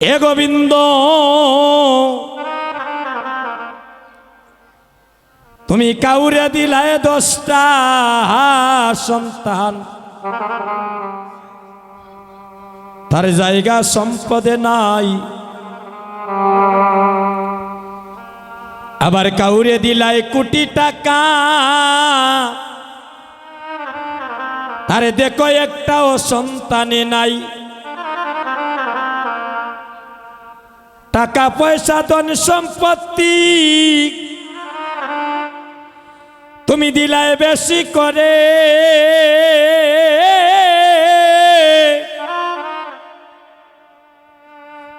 এ গোবিন্দ, তুমি কাউরে দিলায় দশটা সন্তান। তার জায়গা সম্পদে নাই। আবার কাউরে দিলায় কোটি টাকা। আরে দেখো একটাও সন্তানে নাই। টাকা পয়সা, ধন সম্পত্তি। তুমি দিলায় বেশি করে।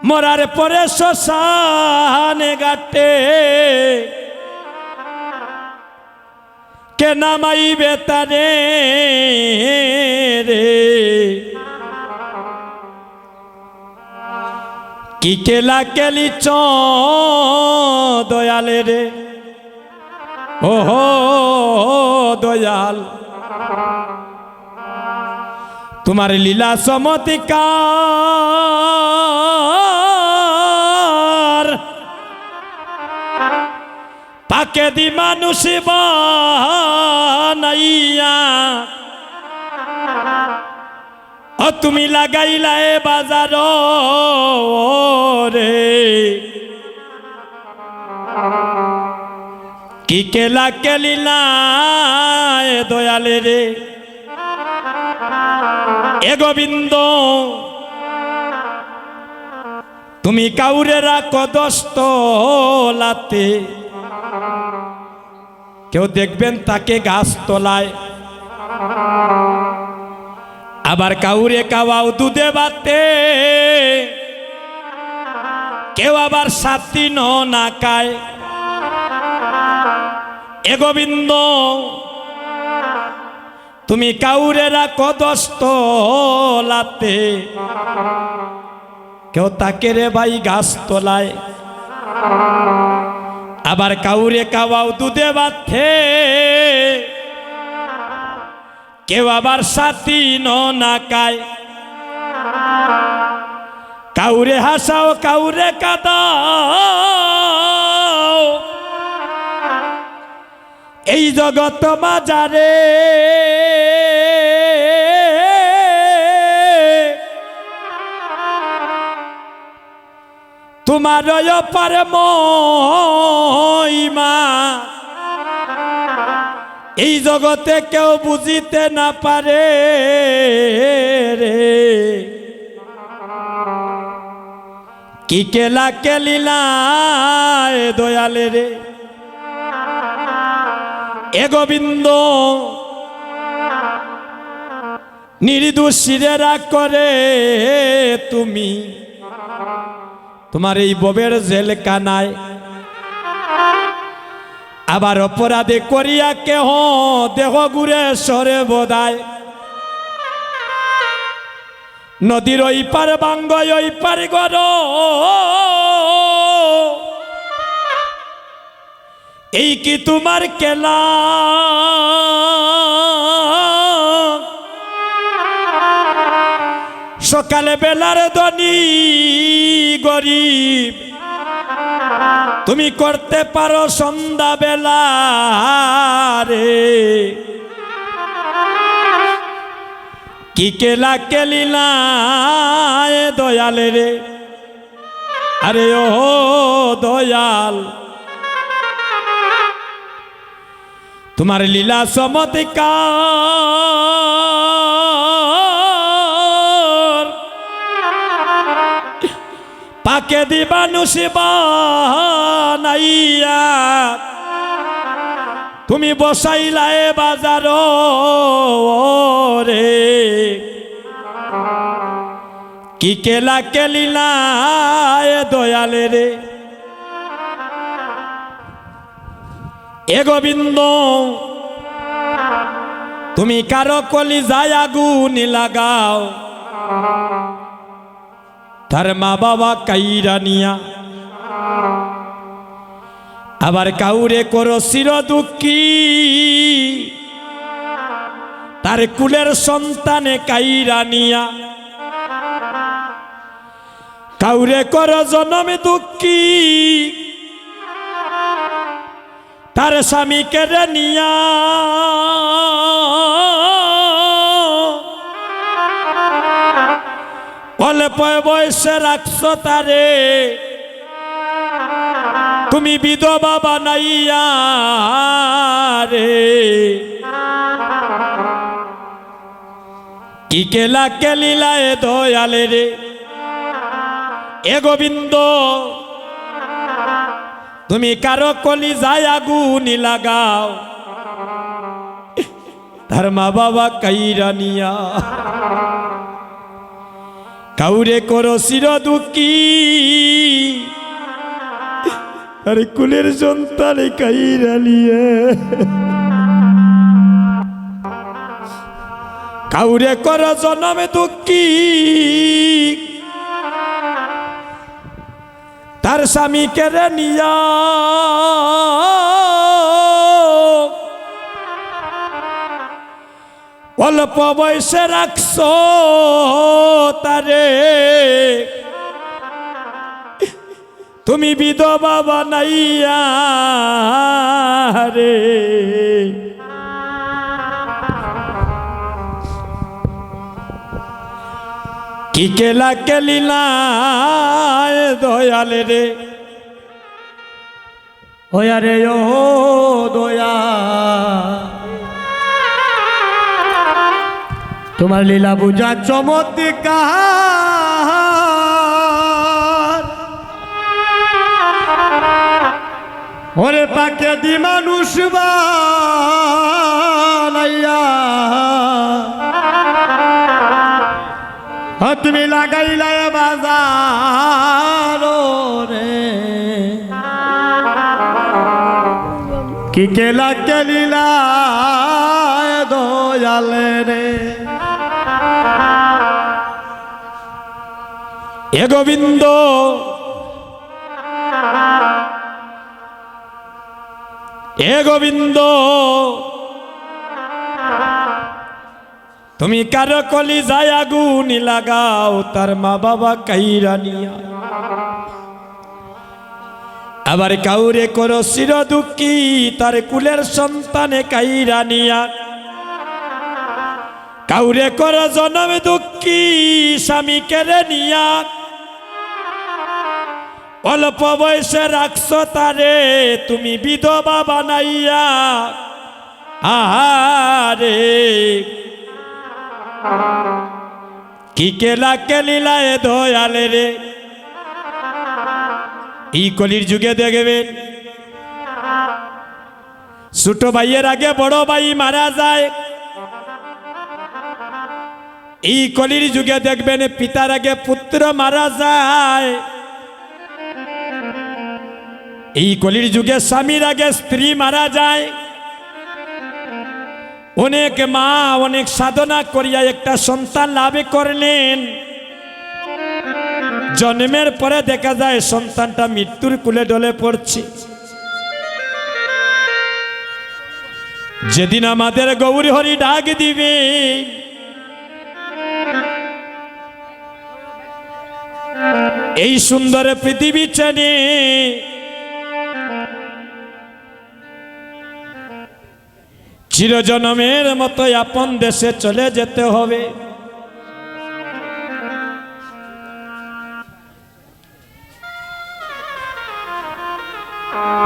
মরার পরে শ্মশানে গাটে কে নামাইবে তারে রে? কি কেলা কেলি চ দয়ালে রে। ওহো, দয়াল। তোমার লীলা সমতিকার পাকে দি মানুষ বানাইয়া ও তুমি লাগাইলা এ বাজার রে। কি কেলা কেলিলা এ দয়ালে রে। এ গোবিন্দ, তুমি কাউরে রাখো দস্ত লাতে। কেউ দেখবেন তাকে গাছ তোলায়। আবার কাউরে কাওয়াও দুধে বাতে কেউ আবার সাতি ন এ গোবিন্দ, তুমি কাউরে রাখো দস্ত লাতে। কেউ তাকে রে ভাই গাছ তোলায়। আবার কাউরে কাওয়াও দুধে বাথে কেউ আবার সাথী নাকায় কাউরে হাসাও কাউরে কাদাও। এই জগত বাজারে তোমার পারে মহিমা এই জগতে কেউ বুঝিতে না পারে রে। কি কেলা কেলিলা দয়ালে রে। এ গোবিন্দ নির্দোষীরা করে তুমি। তোমার এই ববের জেল কানায় আবার অপরাধে করিয়া কেহ দেহ গুরে সরে বোধায়। নদীর ওই পার বাঙ্গ ওই পার গর এই কি তোমার কেলা? সকালে বেলার ধনী গরিব তুমি করতে পারো সন্ধ্যা বেলা রে। কি কেলা কেলিলা এ দয়ালে রে। আরে ও দয়াল। তোমার লীলা সমতিকার পাকে দিবানুষ বানাইয়া তুমি বসাইলা এ বাজার রে। কি কেলা কেলি না দয়ালে রে। এ গোবিন্দ, তুমি কারও কলি যায় আগুন লাগাও। তার মা বাবা কাইরা নিয়া। আবার কাউরে করো চির দুঃখী তার কুলের সন্তানে কাইরা নিয়া। কাউরে কর জনমে দুঃখী। তার স্বামী কেড়ে নিয়া। অল্প বয়সে রাখছ তারে? তুমি বিধবা বানাইয়া রে। কি কেলা কেলিলায় দয়ালে রে। এ গোবিন্দ, তুমি কারও কলি যায় আগুনি লাগাও। তার মা বাবা কাইরা নিয়া। কাউরে করো শির দুঃখী। আরে কুলের সন্তানে কাইরা নিয়ে কাউরে কর জনমে দুঃখী। তার স্বামী কেড়ে নিয়া। অল্প বয়সে রাখছ তারে। তুমি বিধবা বানাইয়া রে। কি কেলা কেলিলা দয়ালে রে। ওয়া রে ও দয়া তোমার লীলা বুঝা চমৎকার। ওরে পাকে দি মানুষ বানাইয়া। তুমি লাগাইলা বাজার রে কি কেলা কেলিলা দয়ালে রে। এ গোবিন্দ এ গোবিন্দ, তুমি কারও কলি যায় আগুনি লাগাও, তার মা বাবা কাইরা নিয়া। আবার কাউরে করো চির দুঃখী তার কুলের সন্তানে কাইরা নিয়া। কাউরে করো জনমে দুঃখী স্বামী কেড়ে নিয়া। অল্প বয়সে রাখছ তারে, তুমি বিধবা বানাইয়া। আহারে। কি কেলা কেলিলায় দয়ালে রে। এই কলির যুগে দেখবেন ছোট ভাইয়ের আগে বড় ভাই মারা যায়। এই কলির যুগে দেখবেন পিতার আগে পুত্র মারা যায়। এই কলির যুগে স্বামীর আগে স্ত্রী মারা যায়। অনেক মা অনেক সাধনা করিয়া একটা সন্তান লাভে করলেন। জন্মের পরে দেখা যায় সন্তানটা মৃত্যুর কুলে ডলে পড়ছে। যেদিন আমাদের গৌরী হরি ডাক দিবে এই সুন্দর পৃথিবী চেনে চিরজনমের মতো আপন দেশে চলে যেতে হবে।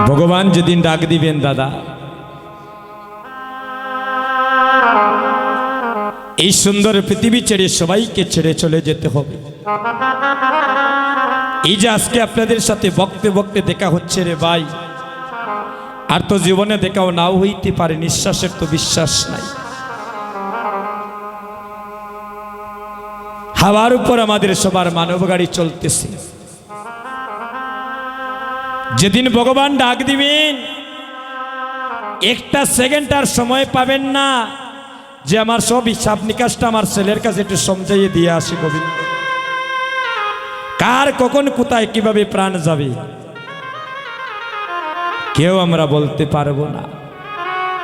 ভগবান যেদিন ডাক দিবেন, দাদা। এই সুন্দর পৃথিবী ছেড়ে সবাইকে ছেড়ে চলে যেতে হবে। এই যে আজকে আপনাদের সাথে বকতে বকতে দেখা হচ্ছে রে ভাই, আর তো জীবনে দেখাও নাও হইতে পারে, নিঃশ্বাসের তো বিশ্বাস নাই। হাওয়ার উপর আমাদের সবার মানব গাড়ি চলতেছে। যেদিন ভগবান ডাক দিবেন, একটা সেকেন্ড আর সময় পাবেন না, যে আমার সব হিসাব নিকাশটা আমার ছেলের কাছে একটু সমঝাইয়ে দিয়ে আসি গোবিন্দ। কার কখন কোথায় কীভাবে প্রাণ যাবে? কেউ আমরা বলতে পারব না।